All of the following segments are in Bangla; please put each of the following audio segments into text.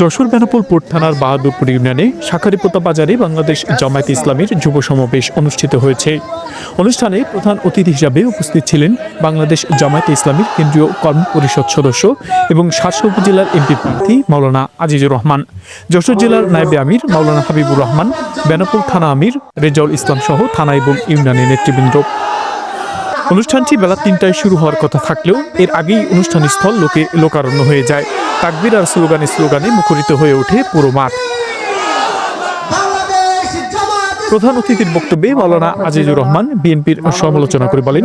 যশোর বেনাপোল পোর্ট থানার বাহাদুরপুর ইউনিয়নে শাখারিপোতা বাজারে বাংলাদেশ জামায়াত ইসলামের যুব সমাবেশ অনুষ্ঠিত হয়েছে। অনুষ্ঠানে প্রধান অতিথি হিসাবে উপস্থিত ছিলেন বাংলাদেশ জামায়াত ইসলামীর কেন্দ্রীয় কর্ম পরিষদ সদস্য এবং শাসক উপজেলার এমপি প্রার্থী মাওলানা আজিজুর রহমান, যশোর জেলার নায়েবে আমির মাওলানা হাবিবুর রহমান, বেনাপোল থানা আমির, রেজাউল ইসলাম সহ থানা এবং ইউনিয়নের নেতৃবৃন্দ। অনুষ্ঠানটি বেলা তিনটায় শুরু হওয়ার কথা থাকলেও এর আগেই অনুষ্ঠান স্থল লোকে লোকারণ্য হয়ে যায়। তাকবির আর স্লোগানে স্লোগানে মুখরিত হয়ে ওঠে পুরো মাঠ। প্রধান অতিথির বক্তব্যে মাওলানা আজিজুর রহমান বিএনপির সমালোচনা করে বলেন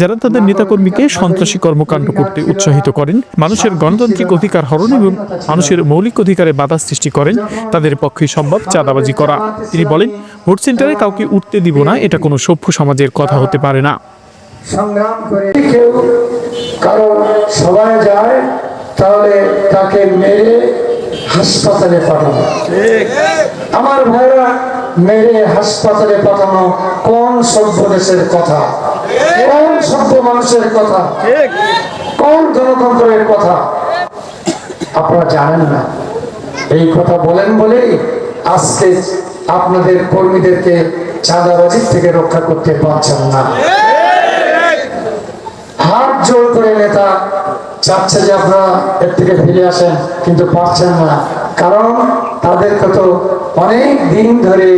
যারা তাদের নেতাকর্মীকে সন্ত্রাসী কর্মকাণ্ড করতে উৎসাহিত করেন মানুষের গণতান্ত্রিক অধিকার হরণ এবং মানুষের মৌলিক অধিকারে বাধা সৃষ্টি করেন তাদের পক্ষে সম্ভব চাঁদাবাজি করা। তিনি বলেন ভোট সেন্টারে কাউকে উঠতে দিব না এটা কোনো সভ্য সমাজের কথা হতে পারে না। সংগ্রাম করে কেউ কারও সবাই যায়, তাহলে তাকে মেরে হাসপাতালে পাঠানো। আমার ভাইরা, মেরে হাসপাতালে পাঠানো কোন সভ্য দেশের কথা? কোন সভ্য মানুষের কথা? কোন গণতন্ত্রের কথা? আপনারা জানেন না। এই কথা বলেন বলেই আজকে আপনাদের কর্মীদেরকে চাঁদাবাজির থেকে রক্ষা করতে পারছেন না। জোর করে নেতা, চাচ্ছে যে আপনারা এর থেকে ফিরে আসেন, কিন্তু পারছেন না। কারণ তাদেরকে তো অনেক দিন ধরে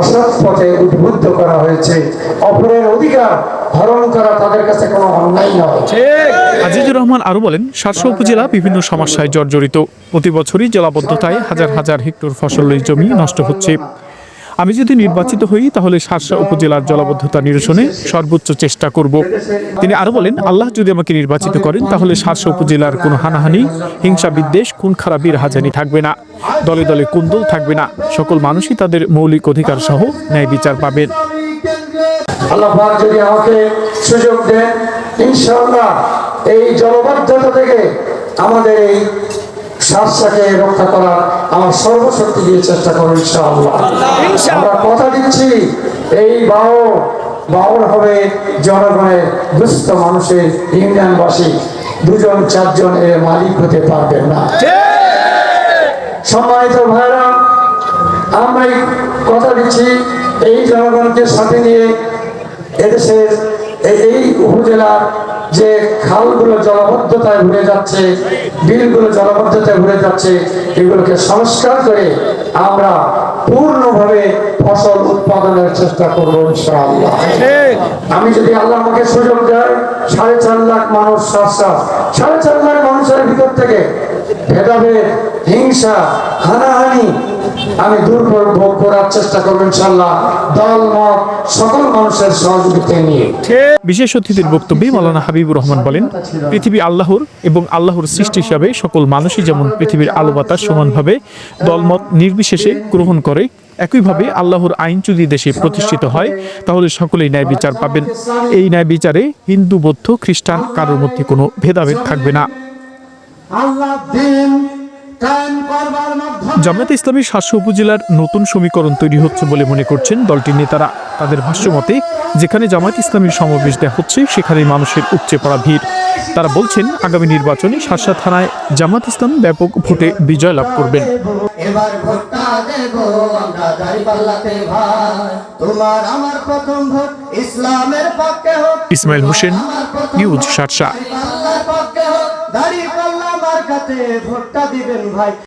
অসৎ পথে উদ্বুদ্ধ করা হয়েছে। অপরের অধিকার তাদের কাছে আজিজুর রহমান বলেন উপজেলা বিভিন্ন সমস্যায় জর্জরিত। প্রতি বছরই জলাবদ্ধতায় হাজার হাজার হেক্টর ফসলের জমি নষ্ট হচ্ছে। আমি যদি নির্বাচিত হই, তাহলে সারসা উপজেলার জলাবদ্ধতা নিরসনে সর্বোচ্চ চেষ্টা করব। তিনি আরও বলেন, আল্লাহ যদি আমাকে নির্বাচিত করেন, তাহলে সারসা উপজেলার কোনো হানাহানি, হিংসা বিদ্বেষ, খুন খারাপির হাজানি থাকবে না। দলে দলে কুন্দল থাকবে না। সকল মানুষই তাদের মৌলিক অধিকার সহ ন্যায় বিচার পাবেন। সুযোগ দেন এই জলবদ্ধতা থেকে আমাদের এই শ্বাসটাকে রক্ষা করার আমার সর্বশক্তি দিয়ে চেষ্টা করব ইনশাআল্লাহ। আমরা কথা দিচ্ছি এই বাও বাউর হবে জনগণের দুস্থ মানুষের ইউনিয়নবাসী দুজন চারজন এর মালিক হতে পারবেন না। সম্মানিত ভাইরা আমরা কথা দিচ্ছি এই জনগণকে সাথে নিয়ে এদেশের এই- এই উপজেলার যে খালগুলো জলবদ্ধতায় ভরে যাচ্ছে, বিলগুলো জলবদ্ধতায় ভরে যাচ্ছে, এগুলোকে সংস্কার করে আমরা পূর্ণভাবে ফসল উৎপাদনের চেষ্টা করব আমি যদি আল্লাহ আমাকে সুযোগ দেয়, সাড়ে চার লাখ মানুষ সস্তা, সাড়ে চার লাখ মানুষের ভিতর থেকে ভেদাভেদ, হিংসা, হানাহানি আমি দূর করব করার চেষ্টা করব ইনশাল্লাহ দল মত সকল মানুষের সহযোগিতা নিয়ে। বিশেষ অতিথির বক্তব্যে মাওলানা হাবিবুর রহমান বলেন পৃথিবী আল্লাহর এবং আল্লাহর সৃষ্টি হিসাবে সকল মানুষই যেমন পৃথিবীর আলো বাতাস সমানভাবে দলমত নির্বিশেষে গ্রহণ করে একইভাবে আল্লাহর আইন যদি দেশে প্রতিষ্ঠিত হয় তাহলে সকলেই ন্যায় বিচার পাবেন। এই ন্যায় বিচারে হিন্দু বৌদ্ধ খ্রিস্টান কারোর মধ্যে কোনো ভেদাভেদ থাকবে না। আল্লাহ জামায়াত ইসলামী সাতশো উপজেলার নতুন সমীকরণ তৈরি হচ্ছে বলে মনে করছেন দলটির নেতারা। তাদের ভাষ্যমতে যেখানে জামায়াত ইসলামীর সমাবেশ দেওয়া হচ্ছে সেখানে মানুষের উপচে পড়া ভিড়। তারা বলছেন আগামী নির্বাচনে শাসা থানায় জামাত ইসলাম ব্যাপক ভোটে বিজয় লাভ করবেন। ইসমাইল হোসেন নিউজ মার্কাতে ভোটটা দিবেন ভাই।